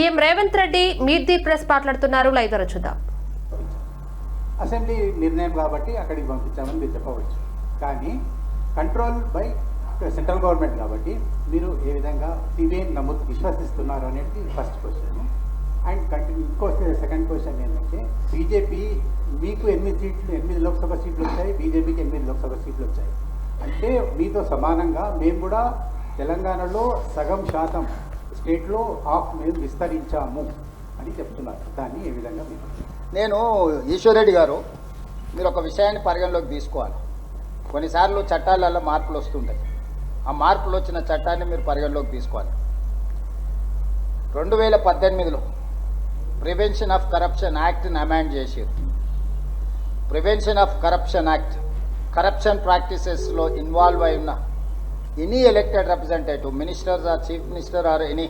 CM Revanth Reddy meet the press మాట్లాడుతున్నారు. Live ద్వారా చూద్దాం. అసెంబ్లీ నిర్ణయం కాబట్టి అక్కడికి పంపించామని మీరు చెప్పవచ్చు. కానీ కంట్రోల్ బై సెంట్రల్ గవర్నమెంట్ కాబట్టి మీరు ఏ విధంగా సిబిఐ నమోదు విశ్వసిస్తున్నారు అనేది ఫస్ట్ క్వశ్చన్ అండ్ కంటిన్యూ ఇంకో సెకండ్ క్వశ్చన్ ఏంటంటే బీజేపీ మీకు ఎనిమిది సీట్లు ఎనిమిది లోక్సభ సీట్లు వచ్చాయి బీజేపీకి ఎనిమిది లోక్సభ సీట్లు వచ్చాయి. అంటే మీతో సమానంగా మేము కూడా తెలంగాణలో సగం శాతం స్టేట్లో హాఫ్ మేము విస్తరించాము అని చెప్తున్నారు. దాన్ని ఏ విధంగా మీరు నేను ఈశ్వరెడ్డి గారు మీరు ఒక విషయాన్ని పరిగణలోకి తీసుకోవాలి. కొన్నిసార్లు చట్టాలలో మార్పులు వస్తుంటాయి. ఆ మార్పులు వచ్చిన చట్టాన్ని మీరు పరిగణలోకి తీసుకోవాలి. రెండు వేల పద్దెనిమిదిలో ప్రివెన్షన్ ఆఫ్ కరప్షన్ యాక్ట్ని అమెండ్ చేసారు prevention of corruption act corruption ప్రాక్టీసెస్లో involve అయి ఉన్న any elected representative minister or chief minister or any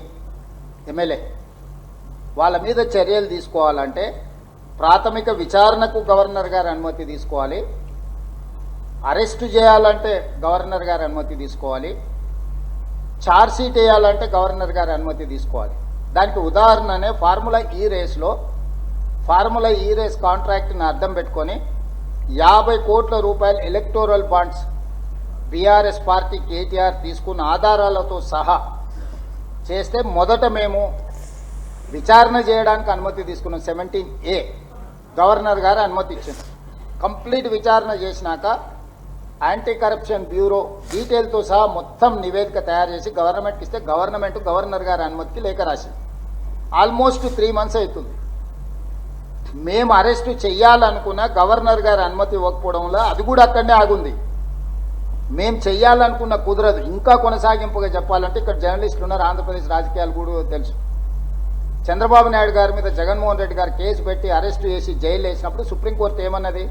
MLA వాళ్ళ మీద చర్యలు తీసుకోవాలంటే ప్రాథమిక విచారణకు గవర్నర్ గారి అనుమతి తీసుకోవాలి. అరెస్టు చేయాలంటే గవర్నర్ గారి అనుమతి తీసుకోవాలి. ఛార్జ్షీట్ వేయాలంటే గవర్నర్ గారి అనుమతి తీసుకోవాలి. దానికి ఉదాహరణనే ఫార్ములా ఈ రేస్లో ఫార్ములా ఈ రేస్ కాంట్రాక్ట్ని అర్థం పెట్టుకొని యాభై కోట్ల రూపాయల electoral bonds BRS party KTR తీసుకున్న ఆధారాలతో సహా చేస్తే మొదట మేము విచారణ చేయడానికి అనుమతి తీసుకున్నాం. సెవెంటీన్ ఏ గవర్నర్ గారు అనుమతి ఇచ్చింది కంప్లీట్ విచారణ చేసినాక యాంటీ కరప్షన్ బ్యూరో డీటెయిల్తో సహా మొత్తం నివేదిక తయారు చేసి గవర్నమెంట్కి ఇస్తే గవర్నమెంట్ గవర్నర్ గారి అనుమతికి లేఖ రాసింది. ఆల్మోస్ట్ త్రీ మంత్స్ అవుతుంది. మేము అరెస్టు చేయాలనుకున్న గవర్నర్ గారి అనుమతి ఇవ్వకపోవడంలో అది కూడా అక్కడనే ఆగుంది. మేము చెయ్యాలనుకున్న కుదరదు. ఇంకా కొనసాగింపుగా చెప్పాలంటే ఇక్కడ జర్నలిస్టులు ఉన్నారు. ఆంధ్రప్రదేశ్ రాజకీయాలు కూడా తెలుసు. చంద్రబాబు నాయుడు గారి మీద జగన్మోహన్ రెడ్డి గారు కేసు పెట్టి అరెస్ట్ చేసి జైలు వేసినప్పుడు సుప్రీంకోర్టు ఏమన్నది?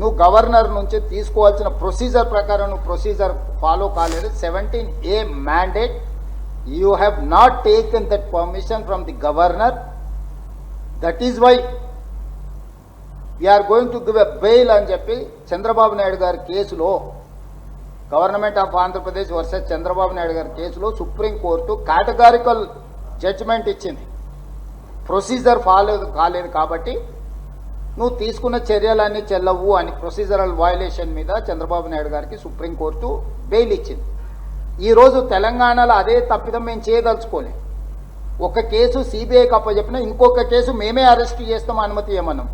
నువ్వు గవర్నర్ నుంచి తీసుకోవాల్సిన ప్రొసీజర్ ప్రకారం నువ్వు ప్రొసీజర్ ఫాలో కాలేదు. Seventeen A mandate you have not taken that permission from the governor. That is why we are going to give a bail అని చెప్పి చంద్రబాబు నాయుడు గారి కేసులో government of Andhra Pradesh versus Chandrababu Naidu గారి కేసులో supreme court categorical judgement ఇచ్చింది. Procedure follow కాలేదు కాబట్టి నువ్వు తీసుకున్న చర్యలన్నీ చెల్లవు అని ప్రొసీజరల్ వయలేషన్ మీద చంద్రబాబు నాయుడు గారికి సుప్రీంకోర్టు బెయిల్ ఇచ్చింది. ఈరోజు తెలంగాణలో అదే తప్పిదం మేము చేయదలుచుకోలేదు. ఒక కేసు సిబిఐకి అప్పచెప్పినా ఇంకొక కేసు మేమే అరెస్ట్ చేస్తాం అనుమతి ఏమన్నాం?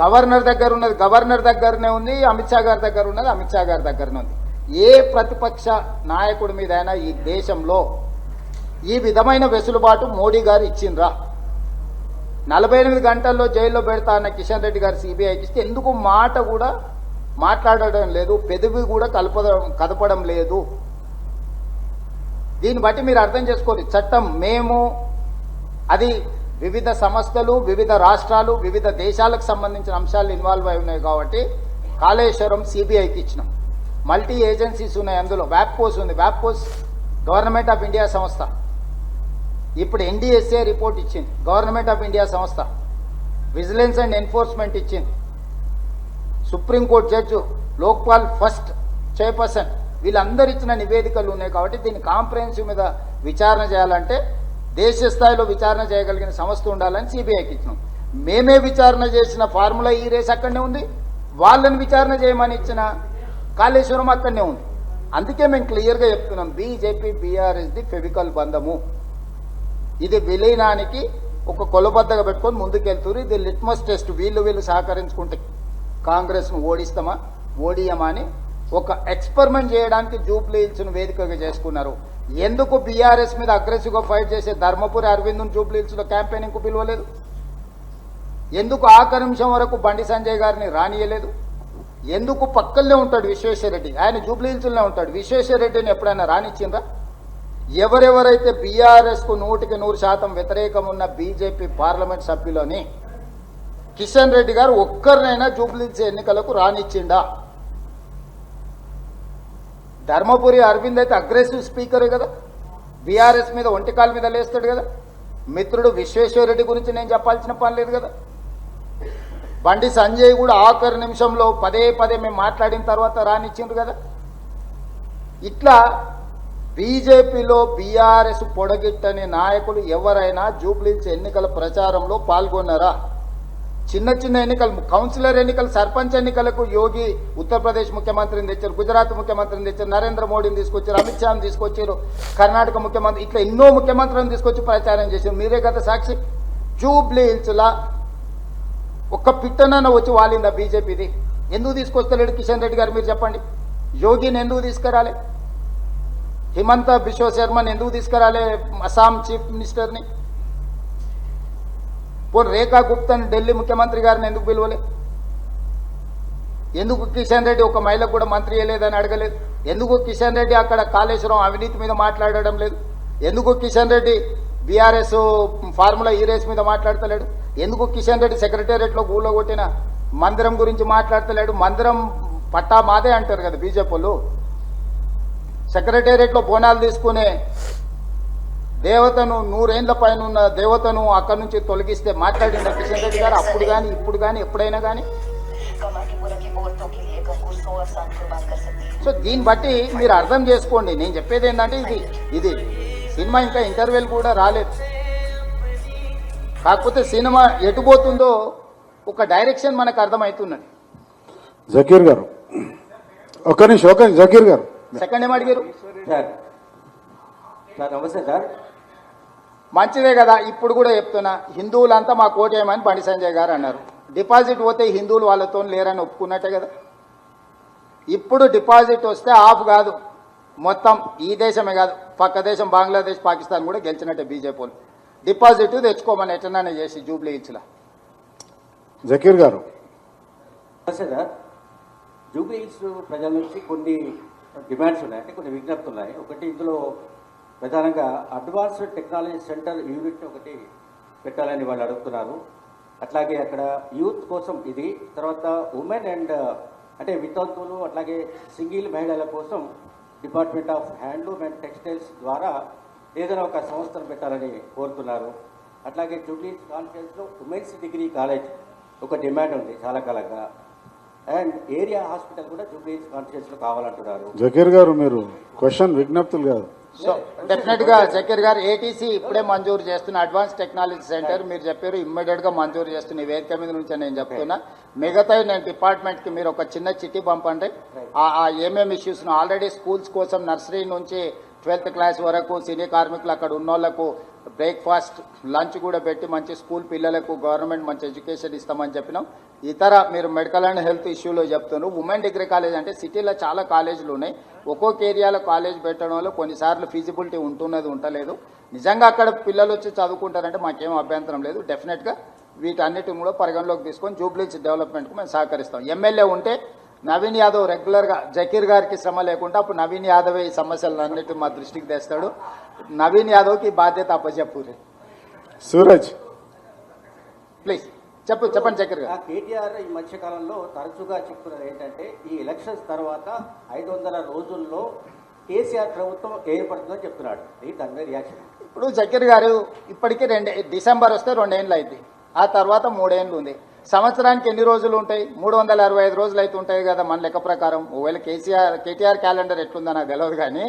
గవర్నర్ దగ్గర ఉన్నది గవర్నర్ దగ్గరనే ఉంది అమిత్ షా గారి దగ్గర ఉన్నది అమిత్ షా గారి దగ్గరనే ఉంది. ఏ ప్రతిపక్ష నాయకుడి మీదైనా ఈ దేశంలో ఈ విధమైన వెసులుబాటు మోడీ గారు ఇచ్చిండ్రా? నలభై ఎనిమిది గంటల్లో జైల్లో పెడతా అన్న కిషన్ రెడ్డి గారు సిబిఐకి ఇస్తే ఎందుకు మాట కూడా మాట్లాడడం లేదు పెదవి కూడా కలపడం కదపడం లేదు? దీన్ని బట్టి మీరు అర్థం చేసుకోండి చట్టం మేము అది వివిధ సంస్థలు వివిధ రాష్ట్రాలు వివిధ దేశాలకు సంబంధించిన అంశాలు ఇన్వాల్వ్ అయి ఉన్నాయి కాబట్టి కాళేశ్వరం సిబిఐకి ఇచ్చినాం. మల్టీ ఏజెన్సీస్ ఉన్నాయి అందులో. వ్యాప్కోస్ ఉంది. వ్యాప్కోస్ గవర్నమెంట్ ఆఫ్ ఇండియా సంస్థ. ఇప్పుడు ఎన్డీఎస్ఏ రిపోర్ట్ ఇచ్చింది. గవర్నమెంట్ ఆఫ్ ఇండియా సంస్థ. విజిలెన్స్ అండ్ ఎన్ఫోర్స్మెంట్ ఇచ్చింది. Supreme court judge Lokpal first chairperson. వీళ్ళందరూ ఇచ్చిన నివేదికలు ఉన్నాయి కాబట్టి దీన్ని కాంప్రహెన్సివ్ మీద విచారణ చేయాలంటే దేశ స్థాయిలో విచారణ చేయగలిగిన సంస్థ ఉండాలని సిబిఐకి ఇచ్చినాం. మేమే విచారణ చేసిన ఫార్ములా ఈ రేస్ అక్కడనే ఉంది. వాళ్ళని విచారణ చేయమని ఇచ్చిన కాళేశ్వరం అక్కడనే ఉంది. అందుకే మేము క్లియర్గా చెప్తున్నాం బీజేపీ బీఆర్ఎస్ ది ఫెవికల్ బంధము. ఇది విలీనానికి ఒక కొలబద్దగా పెట్టుకొని ముందుకెళ్తురు ఇది లిట్మస్ టెస్ట్ వీళ్ళు వీళ్ళు సహకరించుకుంటే కాంగ్రెస్ను ఓడిస్తామా? ఓడియమా అని ఒక ఎక్స్పెరిమెంట్ చేయడానికి జూబ్లీ హిల్స్ను వేదికగా చేసుకున్నారు. ఎందుకు బీఆర్ఎస్ మీద అగ్రెసివ్గా ఫైట్ చేసే ధర్మపురి అరవింద్ను జూబ్లీ హిల్స్లో క్యాంపెయినింగ్కు పిలవలేదు? ఎందుకు ఆఖరి నిమిషం వరకు బండి సంజయ్ గారిని రానియలేదు? ఎందుకు పక్కనే ఉంటాడు విశ్వేశ్వరరెడ్డి? ఆయన జూబ్లీహిల్స్లోనే ఉంటాడు. విశ్వేశ్వరరెడ్డిని ఎప్పుడైనా రానిచ్చిందా ఎవరెవరైతే బీఆర్ఎస్కు నూటికి నూరు శాతం వ్యతిరేకం ఉన్న బీజేపీ పార్లమెంట్ సభ్యులని కిషన్ రెడ్డి గారు ఒక్కరినైనా జూబ్లీహిల్స్ ఎన్నికలకు రానిచ్చిండా? ధర్మపురి అరవింద్ అయితే అగ్రెసివ్ స్పీకరే కదా. బీఆర్ఎస్ మీద ఒంటికాల మీద లేస్తాడు కదా. మిత్రుడు విశ్వేశ్వరరెడ్డి గురించి నేను చెప్పాల్సిన పని లేదు కదా. బండి సంజయ్ కూడా ఆఖరి నిమిషంలో పదే పదే మేము మాట్లాడిన తర్వాత రానిచ్చిండ్రు కదా? ఇట్లా బీజేపీలో బీఆర్ఎస్ పొడగిట్టని నాయకులు ఎవరైనా జూబ్లీస్ ఎన్నికల ప్రచారంలో పాల్గొన్నారా? చిన్న చిన్న ఎన్నికలు కౌన్సిలర్ ఎన్నికలు సర్పంచ్ ఎన్నికలకు యోగి ఉత్తరప్రదేశ్ ముఖ్యమంత్రిని తెచ్చారు గుజరాత్ ముఖ్యమంత్రిని తెచ్చారు నరేంద్ర మోడీని తీసుకొచ్చారు అమిత్ షాని తీసుకొచ్చారు కర్ణాటక ముఖ్యమంత్రి ఇట్లా ఎన్నో ముఖ్యమంత్రులను తీసుకొచ్చి ప్రచారం చేశారు. మీరే కదా సాక్షి? జూబ్లీ హిల్స్లా ఒక్క పిట్టనన్న వచ్చి వాలిందా బీజేపీది? ఎందుకు తీసుకొస్తలేడు కిషన్ రెడ్డి గారు? మీరు చెప్పండి. యోగిని ఎందుకు తీసుకురాలే? హిమంత బిశ్వ శర్మని ఎందుకు తీసుకురాలే అస్సాం చీఫ్ మినిస్టర్ని? పోనీ రేఖా గుప్తని ఢిల్లీ ముఖ్యమంత్రి గారిని ఎందుకు పిలవలే? ఎందుకు కిషన్ రెడ్డి ఒక మహిళకు కూడా మంత్రి అయ్యలేదని అడగలేదు? ఎందుకు కిషన్ రెడ్డి అక్కడ కాళేశ్వరం అవినీతి మీద మాట్లాడడం లేదు? ఎందుకు Kishan Reddy BRS formula E race మీద మాట్లాడతలేడు? ఎందుకు కిషన్ రెడ్డి సెక్రటేరియట్లో ఊళ్ళో కొట్టిన? మందిరం గురించి మాట్లాడతలేడు. మందిరం పట్టా మాదే అంటారు కదా బీజేపీ వాళ్ళు సెక్రటేరియట్లో బోనాలు తీసుకునే దేవతను నూరేళ్ళ పైన ఉన్న దేవతను అక్కడి నుంచి తొలగిస్తే మాట్లాడిన కిషన్ రెడ్డి గారు? అప్పుడు కానీ ఇప్పుడు కానీ ఎప్పుడైనా కానీ సో దీన్ని బట్టి మీరు అర్థం చేసుకోండి. నేను చెప్పేది ఏంటంటే ఇది ఇది సినిమా ఇంకా ఇంటర్వెల్ కూడా రాలేదు. కాకపోతే సినిమా ఎటు పోతుందో ఒక డైరెక్షన్ మనకు అర్థమవుతున్నది జకీర్ గారు. ఒక్క నిమిషం ఒక్క జకీర్ గారు. సెకండ్ ఏం అడిగారు? సార్ సార్ నమస్తే సార్. మంచిదే కదా ఇప్పుడు కూడా చెప్తున్నా హిందువులంతా మా కోటేయమని బండి సంజయ్ గారు అన్నారు. డిపాజిట్ పోతే హిందువులు వాళ్ళతో లేరని ఒప్పుకున్నట్టే కదా. ఇప్పుడు డిపాజిట్ వస్తే ఆఫ్ కాదు. మొత్తం ఈ దేశమే కాదు పక్క దేశం బంగ్లాదేశ్ పాకిస్తాన్ కూడా గెలిచినట్టే బీజేపీ వాళ్ళు. డిపాజిట్ తెచ్చుకోమని ఎట్లనే చేసి జూబ్లీ ఇచ్చిన జకీర్ గారు. సార్. జూబ్లీ హిల్స్ ప్రజల నుంచి కొన్ని డిమాండ్స్ ఉన్నాయి అంటే కొన్ని విజ్ఞప్తులు ఉన్నాయి. ఒకటి ఇందులో ప్రధానంగా అడ్వాన్స్డ్ టెక్నాలజీ సెంటర్ యూనిట్ ఒకటి పెట్టాలని వాళ్ళు అడుగుతున్నారు. అట్లాగే అక్కడ యూత్ కోసం ఇది తర్వాత ఉమెన్ అండ్ అంటే వితంతువులు అట్లాగే సింగిల్ మహిళల కోసం department of handloom and textiles ద్వారా ఏదైనా ఒక సంస్థను పెట్టాలని కోరుతున్నారు. అట్లాగే జూబ్లీ కాన్ఫరెన్స్లో ఉమెన్స్ డిగ్రీ కాలేజ్ ఒక డిమాండ్ ఉంది చాలా కాలంగా. అండ్ ఏరియా హాస్పిటల్ కూడా జూబ్లీ కాన్ఫరెన్స్లో కావాలంటున్నారు. జకీర్ గారు మీరు క్వశ్చన్ విజ్ఞప్తులు కాదు. సో డెఫినెట్గా జకీర్ గారు ఏటీసీ ఇప్పుడే మంజూరు చేస్తున్న అడ్వాన్స్ టెక్నాలజీ సెంటర్ మీరు చెప్పారు ఇమ్మీడియట్గా మంజూరు చేస్తున్న ఈ వేదిక మీద నుంచి నేను చెప్తున్నా. మిగతా నేను డిపార్ట్మెంట్కి మీరు ఒక చిన్న చిట్టి పంపండి. ఆ- ఆ ఏమేమి ఇష్యూస్ ఆల్రెడీ స్కూల్స్ కోసం నర్సరీ నుంచి ట్వెల్త్ క్లాస్ వరకు సినీ కార్మికులు అక్కడ ఉన్న వాళ్ళకు బ్రేక్ఫాస్ట్ లంచ్ కూడా పెట్టి మంచి స్కూల్ పిల్లలకు గవర్నమెంట్ మంచి ఎడ్యుకేషన్ ఇస్తామని చెప్పినాం. ఇతర మీరు మెడికల్ అండ్ హెల్త్ ఇష్యూలో చెప్తున్నారు. ఉమెన్ డిగ్రీ కాలేజ్ అంటే సిటీలో చాలా కాలేజీలు ఉన్నాయి. ఒక్కొక్క ఏరియాలో కాలేజ్ పెట్టడం వల్ల కొన్నిసార్లు ఫీజిబిలిటీ ఉంటున్నది ఉండలేదు నిజంగా అక్కడ పిల్లలు వచ్చి చదువుకుంటారంటే మాకేం అభ్యంతరం లేదు. డెఫినెట్గా వీటన్నిటిని కూడా పరిగణలోకి తీసుకొని జూబ్లీస్ డెవలప్మెంట్కు మేము సహకరిస్తాం. ఎమ్మెల్యే ఉంటే నవీన్ యాదవ్ రెగ్యులర్గా జకీర్ గారికి శ్రమ లేకుండా అప్పుడు నవీన్ యాదవ్ ఈ సమస్యలన్నిటి మా దృష్టికి తెస్తాడు. నవీన్ యాదవ్కి ఈ బాధ్యత అప్పచెప్పు సూరజ్. ప్లీజ్ చెప్పు చెప్పండి జకీర్ గారు. కేటీఆర్ ఈ మధ్యకాలంలో తరచుగా చెప్తున్నది ఏంటంటే ఈ ఎలక్షన్స్ తర్వాత ఐదు వందల రోజుల్లో కేసీఆర్ ప్రభుత్వం ఏర్పడుతుందని చెప్తున్నాడు. ఇది దాని మీద రియాక్షన్. ఇప్పుడు జకీర్ గారు ఇప్పటికీ రెండే డిసెంబర్ వస్తే రెండేళ్ళు అయింది ఆ తర్వాత మూడేళ్ళు ఉంది. సంవత్సరానికి ఎన్ని రోజులు ఉంటాయి? మూడు వందల అరవై ఐదు రోజులు అయితే ఉంటాయి కదా మన లెక్క ప్రకారం. ఒకవేళ కేసీఆర్ కేటీఆర్ క్యాలెండర్ ఎట్లుందో నాకు తెలియదు కానీ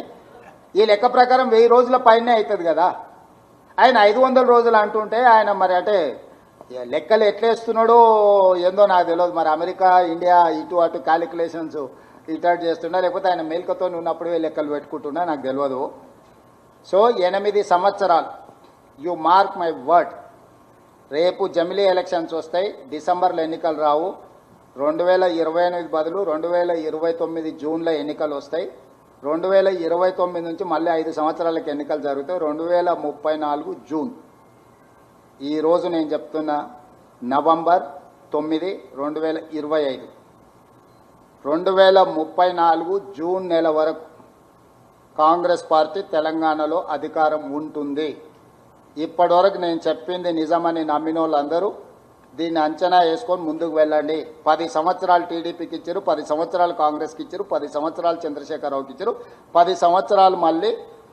ఈ లెక్క ప్రకారం వెయ్యి రోజుల పైనే అవుతుంది కదా. ఆయన ఐదు వందల రోజులు అంటుంటే ఆయన మరి అంటే లెక్కలు ఎట్లేస్తున్నాడో ఏందో నాకు తెలియదు మరి అమెరికా ఇండియా ఇటు అటు క్యాలిక్యులేషన్స్ రిటార్ట్ చేస్తున్నా లేకపోతే ఆయన మేల్కతో ఉన్నప్పుడే లెక్కలు పెట్టుకుంటున్నా నాకు తెలియదు సో ఎనిమిది సంవత్సరాలు. యు మార్క్ మై వర్డ్ రేపు జమిలీ ఎలక్షన్స్ వస్తాయి. డిసెంబర్లో ఎన్నికలు రావు. రెండు వేల ఇరవై ఎనిమిది బదులు రెండు వేల ఇరవై తొమ్మిది జూన్లో ఎన్నికలు వస్తాయి. రెండు వేల ఇరవై తొమ్మిది నుంచి మళ్ళీ ఐదు సంవత్సరాలకు ఎన్నికలు జరుగుతాయి. రెండు వేల ముప్పై నాలుగు జూన్. ఈ రోజు నేను చెప్తున్నా నవంబర్ తొమ్మిది రెండు వేల ఇరవై ఐదు. రెండు వేల ముప్పై నాలుగు జూన్ నెల వరకు కాంగ్రెస్ పార్టీ తెలంగాణలో అధికారం ఉంటుంది. ఇప్పటివరకు నేను చెప్పింది నిజమని నమ్మిన వాళ్ళందరూ దీన్ని అంచనా వేసుకొని ముందుకు వెళ్ళండి. పది సంవత్సరాలు టీడీపీకి ఇచ్చారు పది సంవత్సరాలు కాంగ్రెస్కి ఇచ్చారు పది సంవత్సరాలు చంద్రశేఖరరావుకి ఇచ్చారు పది సంవత్సరాలు మళ్ళీ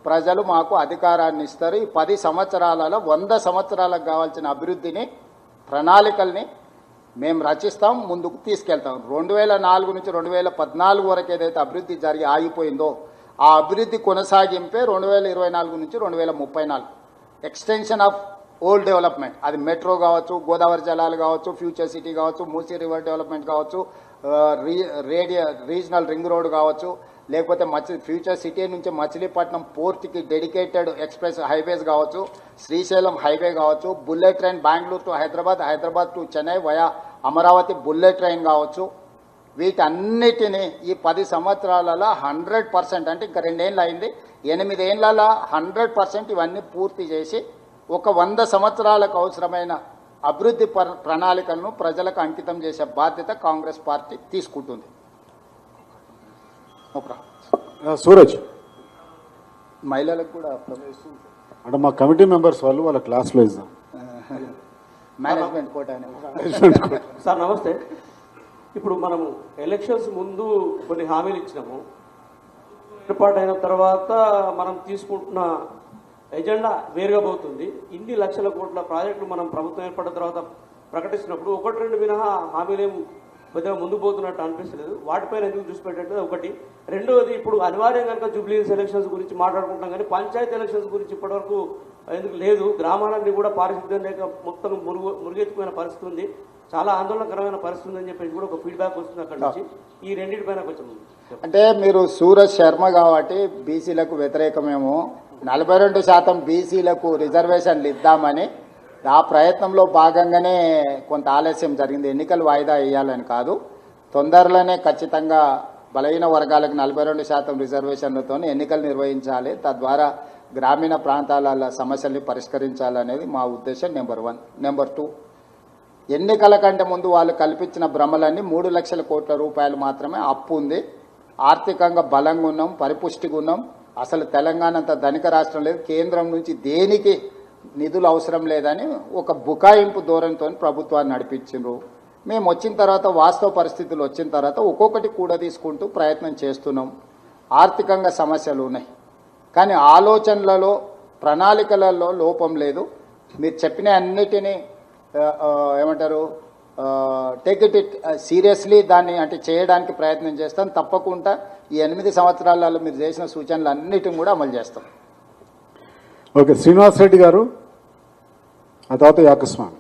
ప్రజలు మాకు అధికారాన్ని ఇస్తారు. ఈ పది సంవత్సరాలలో వంద సంవత్సరాలకు కావాల్సిన అభివృద్ధిని ప్రణాళికల్ని మేము రచిస్తాం ముందుకు తీసుకెళ్తాం. రెండు వేల నాలుగు నుంచి రెండు వేల పద్నాలుగు వరకు ఏదైతే అభివృద్ధి జరిగి ఆగిపోయిందో ఆ అభివృద్ధి కొనసాగింపే రెండు వేల ఇరవై నాలుగు నుంచి రెండు వేల ముప్పై నాలుగు. Extension of old development. అది మెట్రో కావచ్చు గోదావరి జలాలు కావచ్చు ఫ్యూచర్ సిటీ కావచ్చు మూసీ రివర్ డెవలప్మెంట్ కావచ్చు రీ రేడియో రీజనల్ రింగ్ రోడ్ కావచ్చు లేకపోతే మచి ఫ్యూచర్ సిటీ నుంచి మచిలీపట్నం పోర్ట్కి డెడికేటెడ్ ఎక్స్ప్రెస్ హైవేస్ కావచ్చు శ్రీశైలం హైవే కావచ్చు bullet train Bengaluru to Hyderabad Hyderabad to Chennai via Amaravati bullet train కావచ్చు. వీటన్నిటిని ఈ పది సంవత్సరాలలో హండ్రెడ్ పర్సెంట్ అంటే ఇంకా రెండేళ్ళు అయింది ఎనిమిదేళ్ళలో హండ్రెడ్ పర్సెంట్ ఇవన్నీ పూర్తి చేసి ఒక వంద సంవత్సరాలకు అవసరమైన అభివృద్ధి ప్ర- ప్రణాళికలను ప్రజలకు అంకితం చేసే బాధ్యత కాంగ్రెస్ పార్టీ తీసుకుంటుంది. సూరజ్. మహిళలకు కూడా ప్రవేశం అంటే మా కమిటీ మెంబర్స్ వాళ్ళు వాళ్ళ క్లాస్లో ఇద్దాం. మేనేజ్మెంట్ కోట సార్ నమస్తే. ఇప్పుడు మనము ఎలక్షన్స్ ముందు కొన్ని హామీలు ఇచ్చినాము. ఏర్పాటైన తర్వాత మనం తీసుకుంటున్న ఎజెండా వేరుగా పోతుంది. ఇన్ని లక్షల కోట్ల ప్రాజెక్టులు మనం ప్రభుత్వం ఏర్పడిన తర్వాత ప్రకటిస్తున్నప్పుడు ఒకటి రెండు మినహా హామీలేం కొద్దిగా ముందు పోతున్నట్టు అనిపించలేదు వాటిపైన ఎందుకు దృష్టి పెట్టట్లేదు? ఒకటి. రెండవది ఇప్పుడు అనివార్యంగా కనుక జూబ్లీస్ ఎలక్షన్స్ గురించి మాట్లాడుకుంటాం కానీ పంచాయతీ ఎలక్షన్స్ గురించి ఇప్పటివరకు ఎందుకు లేదు. గ్రామాలన్నీ కూడా పారిశుద్ధ్యం లేక మొత్తం మురుగు మురుగెత్తుకునే పరిస్థితి ఉంది. చాలా ఆందోళనకరమైన పరిస్థితి ఉందని చెప్పేసి కూడా ఒక ఫీడ్బ్యాక్ వస్తుంది అక్కడ నుంచి. ఈ రెండింటిపైన కొంచెం చెప్పండి. అంటే మీరు సూరజ్ శర్మ కాబట్టి బీసీలకు వ్యతిరేకమేమో నలభై రెండు శాతం బీసీలకు రిజర్వేషన్లు ఇద్దామని ఆ ప్రయత్నంలో భాగంగానే కొంత ఆలస్యం జరిగింది. ఎన్నికలు వాయిదా వేయాలని కాదు. తొందరలోనే ఖచ్చితంగా బలహీన వర్గాలకు నలభై రెండు శాతం రిజర్వేషన్లతో ఎన్నికలు నిర్వహించాలి. తద్వారా గ్రామీణ ప్రాంతాల సమస్యల్ని పరిష్కరించాలనేది మా ఉద్దేశం నెంబర్ వన్. Number two. ఎన్నికల కంటే ముందు వాళ్ళు కల్పించిన భ్రమలన్నీ మూడు లక్షల కోట్ల రూపాయలు మాత్రమే అప్పు ఉంది. ఆర్థికంగా బలంగా ఉన్నాం పరిపుష్టిగా ఉన్నాం. అసలు తెలంగాణ అంత ధనిక రాష్ట్రం లేదు. కేంద్రం నుంచి దేనికి నిధులు అవసరం లేదని ఒక బుకాయింపు ధోరణితో ప్రభుత్వాన్ని నడిపించిండ్రు. మేము వచ్చిన తర్వాత వాస్తవ పరిస్థితులు వచ్చిన తర్వాత ఒక్కొక్కటి కూడా తీసుకుంటూ ప్రయత్నం చేస్తున్నాం. ఆర్థికంగా సమస్యలు ఉన్నాయి. కానీ ఆలోచనలలో ప్రణాళికలలో లోపం లేదు. మీరు చెప్పిన అన్నిటినీ ఏమంటారు? టేక్ ఇట్ ఇట్ సీరియస్లీ దాన్ని అంటే చేయడానికి ప్రయత్నం చేస్తాం. తప్పకుండా ఈ ఎనిమిది సంవత్సరాలలో మీరు చేసిన సూచనలు అన్నిటిని కూడా అమలు చేస్తాం. ఓకే శ్రీనివాస్ రెడ్డి గారు ఆ తర్వాత యాకస్వామి.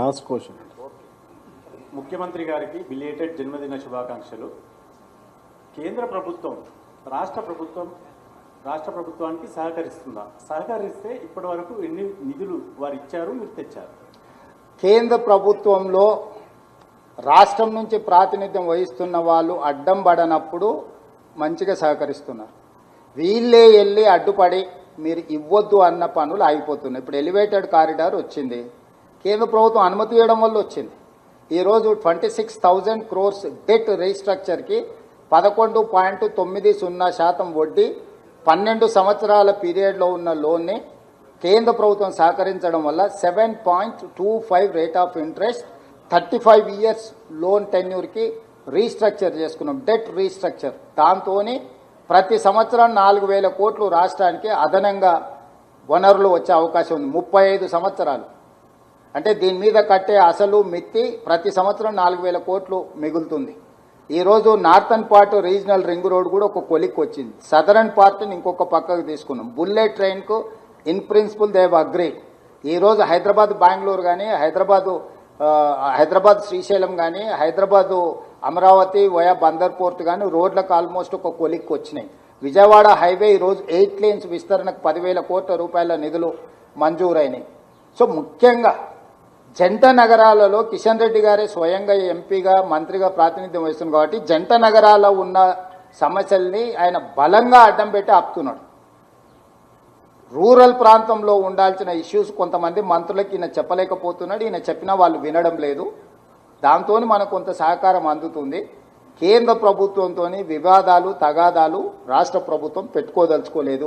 లాస్ట్ క్వశ్చన్ ముఖ్యమంత్రి గారికి బిలేటెడ్ జన్మదిన శుభాకాంక్షలు. కేంద్ర ప్రభుత్వం రాష్ట్ర ప్రభుత్వం రాష్ట్ర ప్రభుత్వానికి సహకరిస్తుందా? సహకరిస్తే ఇప్పటి వరకు ఎన్ని నిధులు వారు ఇచ్చారు మీరు తెచ్చారు? కేంద్ర ప్రభుత్వంలో రాష్ట్రం నుంచి ప్రాతినిధ్యం వహిస్తున్న వాళ్ళు అడ్డం పడనప్పుడు మంచిగా సహకరిస్తున్నారు. వీళ్ళే వెళ్ళి అడ్డుపడి మీరు ఇవ్వద్దు అన్న పనులు ఆగిపోతున్నాయి. ఇప్పుడు ఎలివేటెడ్ కారిడార్ వచ్చింది. కేంద్ర ప్రభుత్వం అనుమతి ఇవ్వడం వల్ల వచ్చింది. ఈరోజు twenty six thousand crores debt రీస్ట్రక్చర్కి పదకొండు పాయింట్ తొమ్మిది సున్నా శాతం వడ్డీ పన్నెండు సంవత్సరాల పీరియడ్లో ఉన్న లోన్ని కేంద్ర ప్రభుత్వం సహకరించడం వల్ల seven point two five rate of interest thirty five years loan టెన్యూర్కి restructure చేసుకున్నాం. Debt restructure. దాంతో ప్రతి సంవత్సరం నాలుగు వేల కోట్లు రాష్ట్రానికి అదనంగా వనరులు వచ్చే అవకాశం ఉంది. ముప్పై ఐదు సంవత్సరాలు. అంటే దీని మీద కట్టే అసలు మిత్తి ప్రతి సంవత్సరం నాలుగు వేల కోట్లు మిగులుతుంది. ఈరోజు northern part regional ring road కూడా ఒక కొలిక్ వచ్చింది. సదరన్ పార్ట్ని ఇంకొక పక్కకు తీసుకున్నాం. బుల్లెట్ ట్రైన్కు ఇన్ ప్రిన్సిపల్ దేవ్ అగ్రీడ్ ఈరోజు హైదరాబాద్ బెంగళూరు కానీ హైదరాబాదు హైదరాబాద్ శ్రీశైలం కానీ హైదరాబాదు అమరావతి వయా బందర్ పోర్ట్ కానీ రోడ్లకు ఆల్మోస్ట్ ఒక కొలిక్ వచ్చినాయి. విజయవాడ హైవే ఈరోజు ఎయిట్ లేన్స్ విస్తరణకు పదివేల కోట్ల రూపాయల నిధులు మంజూరైనాయి. సో ముఖ్యంగా జంట నగరాలలో కిషన్ రెడ్డి గారే స్వయంగా ఎంపీగా మంత్రిగా ప్రాతినిధ్యం వహిస్తుంది కాబట్టి జంట నగరాల్లో ఉన్న సమస్యల్ని ఆయన బలంగా అడ్డం పెట్టి ఆపుతున్నాడు. రూరల్ ప్రాంతంలో ఉండాల్సిన ఇష్యూస్ కొంతమంది మంత్రులకి ఈయన చెప్పలేకపోతున్నాడు ఈయన చెప్పినా వాళ్ళు వినడం లేదు. దాంతో మనకు కొంత సహకారం అందుతుంది. కేంద్ర ప్రభుత్వంతో వివాదాలు తగాదాలు రాష్ట్ర ప్రభుత్వం పెట్టుకోదలుచుకోలేదు.